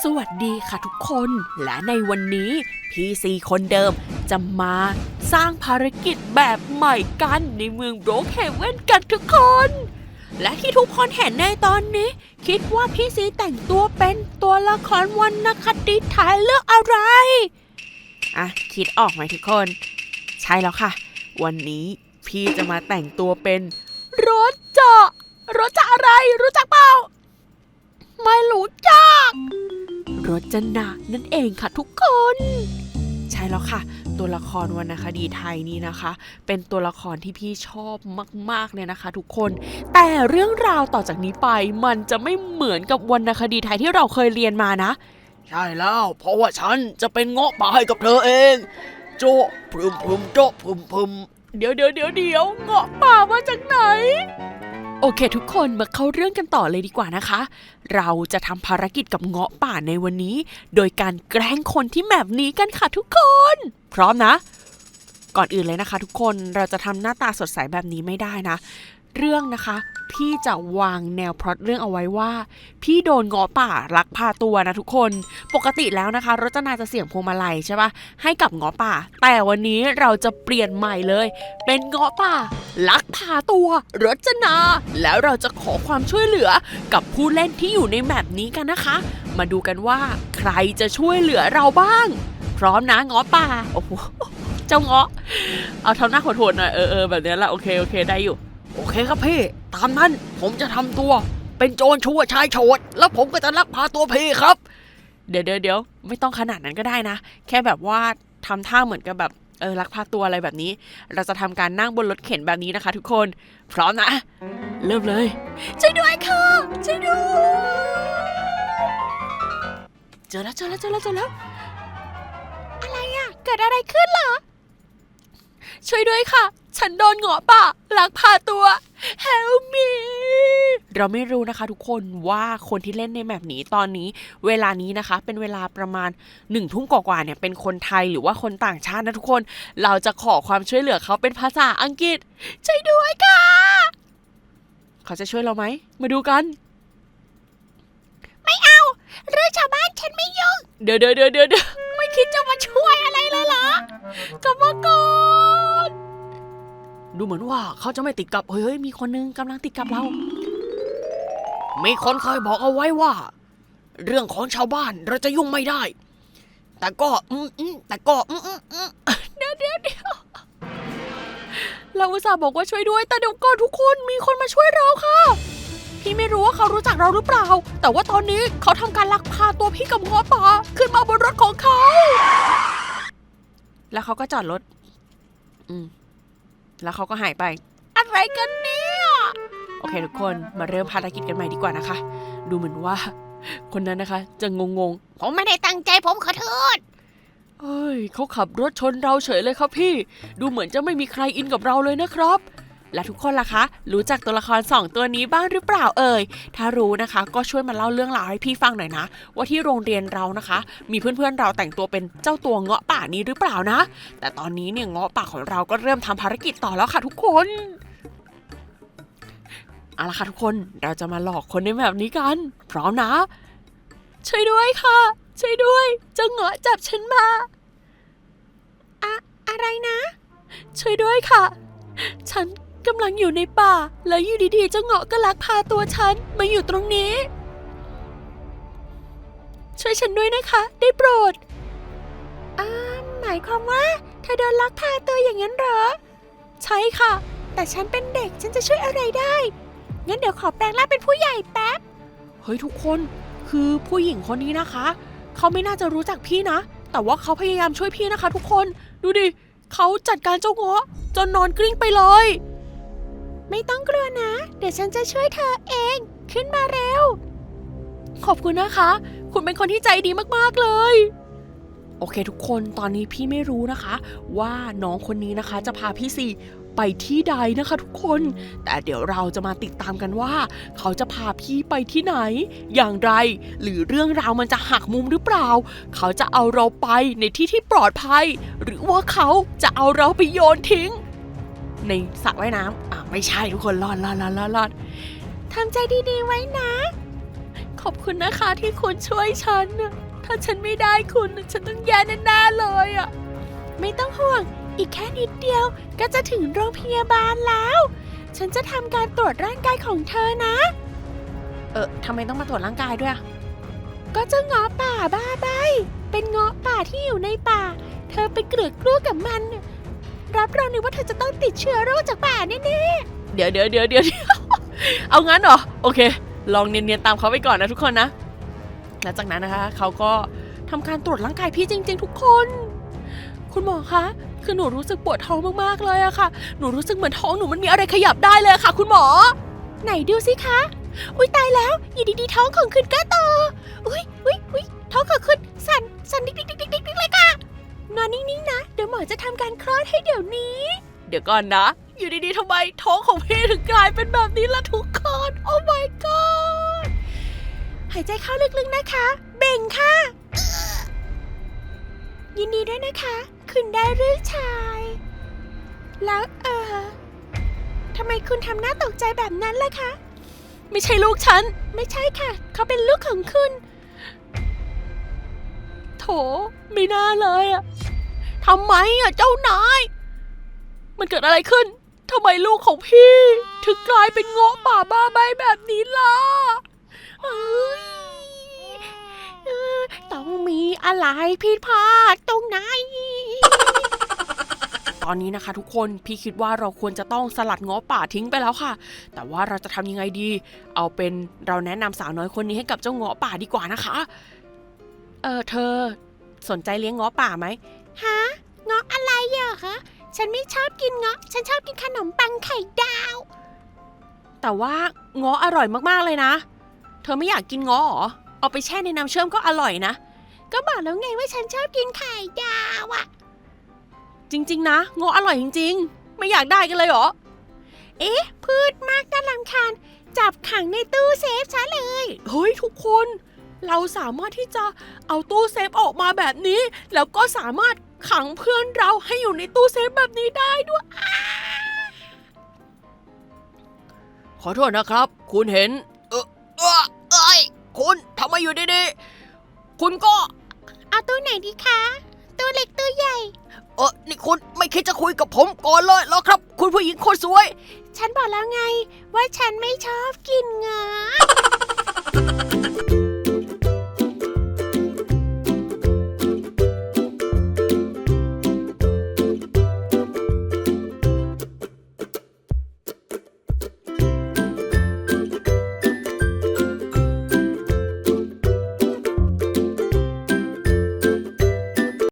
สวัสดีค่ะทุกคน และในวันนี้พี่ซีคนเดิมจะมาสร้างภารกิจแบบใหม่กันในเมืองโบรกเฮเว่นกันทุกคน และที่ทุกคนเห็นในตอนนี้ คิดว่าพี่ซีแต่งตัวเป็นตัวละครวรรณคดีไทยเรื่องอะไร อะ คิดออกไหมทุกคน ใช่แล้วค่ะ วันนี้พี่จะมาแต่งตัวเป็นรถเจาะรถจะอะไรรู้จักเปล่า ไม่รู้จัก รจนานั่นเองค่ะทุกคน ใช่แล้วค่ะ ตัวละครวรรณคดีไทยนี้นะคะ เป็นตัวละครที่พี่ชอบมาก ๆ เลยนะคะ ทุกคน แต่เรื่องราวต่อจากนี้ไปมันจะไม่เหมือนกับวรรณคดีไทยที่เราเคยเรียนมานะ ใช่แล้ว เพราะว่าฉันจะเป็นเงาะป่าให้กับเธอเอง โจะพรึมพรึมโจะพรึมพรึมเดี๋ยวเดี๋ยวเดี๋ยวเดี๋ยวเงาะป่ามาจากไหน โอเคทุกคนมาเข้าเรื่องกันต่อเลยดีกว่านะคะ เราจะทำภารกิจกับเงาะป่าในวันนี้ โดยการแกล้งคนที่แบบนี้กันค่ะทุกคน พร้อมนะ ก่อนอื่นเลยนะคะ ทุกคนเราจะทำหน้าตาสดใสแบบนี้ไม่ได้นะ เรื่องนะคะ พี่จะวางแนวพล็อตเรื่องเอาไว้ว่า พี่โดนงาะป่าลักพาตัวนะทุกคน ปกติแล้วนะคะรจนาจะเสี่ยงพวงมาลัยใช่ปะให้กับงาะป่า แต่วันนี้เราจะเปลี่ยนใหม่เลย เป็นงาะป่าลักพาตัวรจนา แล้วเราจะขอความช่วยเหลือกับผู้เล่นที่อยู่ในแมปนี้กันนะคะ มาดูกันว่า ใครจะช่วยเหลือเราบ้าง พร้อมนะงาะป่าโอ้โหเจ้าเงาะ เอาทำหน้าโหดๆหน่อยเออเออแบบนี้ละโอเคโอเคได้อยู่ โอเคครับพี่ ตามนั้นผมจะทำตัว เป็นโจรชั่วชายโฉดแล้วผมก็จะลักพาตัวพี่ครับเดี๋ยวเดี๋ยวเดี๋ยวไม่ต้องขนาดนั้นก็ได้นะ แค่แบบว่าทำท่าเหมือนกับแบบเออลักพาตัวอะไรแบบนี้ เราจะทำการนั่งบนรถเข็นแบบนี้นะคะ ทุกคน พร้อมนะ เริ่มเลย ช่วยด้วยค่ะ ช่วยด้วยเจอแล้วเจอแล้วเจอแล้วเจอแล้ว อะไรอะเกิดอะไรขึ้นเหรอ ช่วยด้วยค่ะ ฉันโดนเงาะป่าลักพาตัว Help me เราไม่รู้นะคะทุกคนว่าคนที่เล่นในแมปนี้ตอนนี้ เวลานี้นะคะ เป็นเวลาประมาณหนึ่งทุ่มกว่าๆเนี่ยเป็นคนไทยหรือว่าคนต่างชาตินะทุกคน เราจะขอความช่วยเหลือเขาเป็นภาษาอังกฤษ ช่วยด้วยค่ะ เขาจะช่วยเราไหม มาดูกัน ไม่เอา เรื่องชาวบ้านฉันไม่ยุ่งเดี๋ยวเดี๋ยวเดี๋ยวเดี๋ยว ดูเหมือนว่าเขาจะไม่ติดกับเฮ้ยเฮ้ยมีคนนึงกำลังติดกับเรา มีคนเคยบอกเอาไว้ว่า เรื่องของชาวบ้านเราจะยุ่งไม่ได้ แต่ก็อืมอืมแต่ก็อืมอืมอืมเดี๋ยวเดี๋ยวเดี๋ยวเราอุตส่าห์บอกว่าช่วยด้วย แต่เดี๋ยวก่อนทุกคนมีคนมาช่วยเราค่ะ พี่ไม่รู้ว่าเขารู้จักเราหรือเปล่า แต่ว่าตอนนี้เขาทำการลักพาตัวพี่กับง้อป่าขึ้นมาบนรถของเขา แล้วเขาก็จอดรถ อืม แล้วเขาก็หายไป อะไรกันเนี่ยโอเคทุกคนมาเริ่มภารกิจกันใหม่ดีกว่านะคะ ดูเหมือนว่า คนนั้นนะคะ จะงงๆผมไม่ได้ตั้งใจผมขอโทษเอ้ยเขาขับรถชนเราเฉยเลยครับพี่ ดูเหมือนจะไม่มีใครอินกับเราเลยนะครับ และทุกคนล่ะคะ รู้จักตัวละครสองตัวนี้บ้างหรือเปล่าเอ่ย ถ้ารู้นะคะ ก็ช่วยมาเล่าเรื่องราวให้พี่ฟังหน่อยนะ ว่าที่โรงเรียนเรานะคะ มีเพื่อนๆเราแต่งตัวเป็นเจ้าตัวเงาะป่านี้หรือเปล่านะ แต่ตอนนี้เนี่ยเงาะป่าของเราก็เริ่มทำภารกิจต่อแล้วค่ะทุกคนเอาละค่ะทุกคนเราจะมาหลอกคนในแบบนี้กัน พร้อมนะ ช่วยด้วยค่ะ ช่วยด้วยเจ้าเงาะจับฉันมาอะอะไรนะ ช่วยด้วยค่ะ ฉัน กำลังอยู่ในป่า แล้วอยู่ดีๆเจ้าเงาะก็ลักพาตัวฉันมาอยู่ตรงนี้ ช่วยฉันด้วยนะคะ ได้โปรดอ่าหมายความว่าเธอโดนลักพาตัวอย่างนั้นเหรอ ใช่ค่ะ แต่ฉันเป็นเด็กฉันจะช่วยอะไรได้ งั้นเดี๋ยวขอแปลงร่างเป็นผู้ใหญ่แป๊บ เฮ้ยทุกคนคือผู้หญิงคนนี้นะคะ เขาไม่น่าจะรู้จักพี่นะ แต่ว่าเขาพยายามช่วยพี่นะคะ ทุกคน ดูดิเขาจัดการเจ้าเงาะจนนอนกลิ้งไปเลย ไม่ต้องกลัวนะ เดี๋ยวฉันจะช่วยเธอเอง ขึ้นมาเร็ว ขอบคุณนะคะ คุณเป็นคนที่ใจดีมาก ๆ เลย โอเคทุกคนตอนนี้พี่ไม่รู้นะคะ ว่าน้องคนนี้นะคะจะพาพี่ซีไปที่ใดนะคะทุกคน แต่เดี๋ยวเราจะมาติดตามกันว่า เขาจะพาพี่ไปที่ไหน อย่างไร หรือเรื่องราวมันจะหักมุมหรือเปล่า เขาจะเอาเราไปในที่ที่ปลอดภัย หรือว่าเขาจะเอาเราไปโยนทิ้ง ในสระว่ายน้ำอะไม่ใช่ทุกคนรอดรอดรอดรอดรอดทำใจดีๆไว้นะ ขอบคุณนะคะที่คุณช่วยฉันน่ะถ้าฉันไม่ได้คุณน่ะฉันต้องแย่แน่ๆเลยอะไม่ต้องห่วง อีกแค่นิดเดียวก็จะถึงโรงพยาบาลแล้ว ฉันจะทำการตรวจร่างกายของเธอนะ เออทำไมต้องมาตรวจร่างกายด้วยอะก็เจะเงาะป่าบ้าใบเป็นเงาะป่าที่อยู่ในป่า เธอไปเกลือกกลัวกับมันน่ะ รับรองเลยว่าเธอจะต้องติดเชื้อโรคจากป่าแน่ๆเดี๋ยวเดี๋ยวเดี๋ยวเดี๋ยวเอางั้นเหรอ โอเค ลองเนียนๆตามเขาไปก่อนนะทุกคนนะ หลังจากนั้นนะคะ เขาก็ทำการตรวจร่างกายพี่จริง ๆ ทุกคน คุณหมอคะ คือหนูรู้สึกปวดท้องมากๆเลยอะค่ะ หนูรู้สึกเหมือนท้องหนูมันมีอะไรขยับได้เลยอะค่ะ คุณหมอ ไหนดูสิคะ อุ้ยตายแล้วอยู่ดีๆท้องของคุณก็โตอุ้ยอุ้ยอุ้ยท้องของคุณสั่นสั่นดิกดิกดิกดิกดิกดิกเลยค่ะนอนนิ่งๆนะเดี๋ยวหมอจะทำการคลอดให้เดี๋ยวนี้ เดี๋ยวก่อนนะ อยู่ดีๆทำไมท้องของพี่ถึงกลายเป็นแบบนี้ล่ะทุกคน โอ้ my god หายใจเข้าลึกๆนะคะ เบ่งค่ะ ยินดีด้วยนะคะ คุณได้เรื่องชาย แล้วเออทำไมคุณทำหน้าตกใจแบบนั้นล่ะคะ ไม่ใช่ลูกฉัน ไม่ใช่ค่ะ เขาเป็นลูกของคุณ โถ ไม่น่าเลยอะทำไมอะเจ้านาย มันเกิดอะไรขึ้นทำไมลูกของพี่ ถึงกลายเป็นเงาะป่าบ้าใบแบบนี้ล่ะเอ้ยเออต้องมีอะไรผิดพลาดตรงไหน ตอนนี้นะคะทุกคนพี่คิดว่าเราควรจะต้องสลัดเงาะป่าทิ้งไปแล้วค่ะ แต่ว่าเราจะทำยังไงดี เอาเป็นเราแนะนำสาวน้อยคนนี้ให้กับเจ้าเงาะป่าดีกว่านะคะ เออเธอ สนใจเลี้ยงเงาะป่าไหม คะ ฉันไม่ชอบกินเงาะ ฉันชอบกินขนมปังไข่ดาว แต่ว่าเงาะอร่อยมากๆเลยนะ เธอไม่อยากกินเงาะเหรอ เอาไปแช่ในน้ำเชื่อมก็อร่อยนะ ก็บอกแล้วไงว่าฉันชอบกินไข่ดาวอะจริง ๆ นะเงาะอร่อยจริง ๆ ไม่อยากได้กันเลยเหรอ เอ๊ะ พืชมากน่ารำคาญ จับขังในตู้เซฟซะเลย เฮ้ยทุกคน เราสามารถที่จะเอาตู้เซฟออกมาแบบนี้ แล้วก็สามารถ ขังเพื่อนเราให้อยู่ในตู้เซฟแบบนี้ได้ด้วยขอโทษนะครับ คุณเห็น เออเออเอ้ยคุณทำไมอยู่ดีๆคุณก็ เอาตู้ไหนดีคะ ตู้เล็กตู้ใหญ่ เออนี่คุณไม่คิดจะคุยกับผมก่อนเลยเหรอครับ คุณผู้หญิงคนสวย ฉันบอกแล้วไง ว่าฉันไม่ชอบกินเงาะ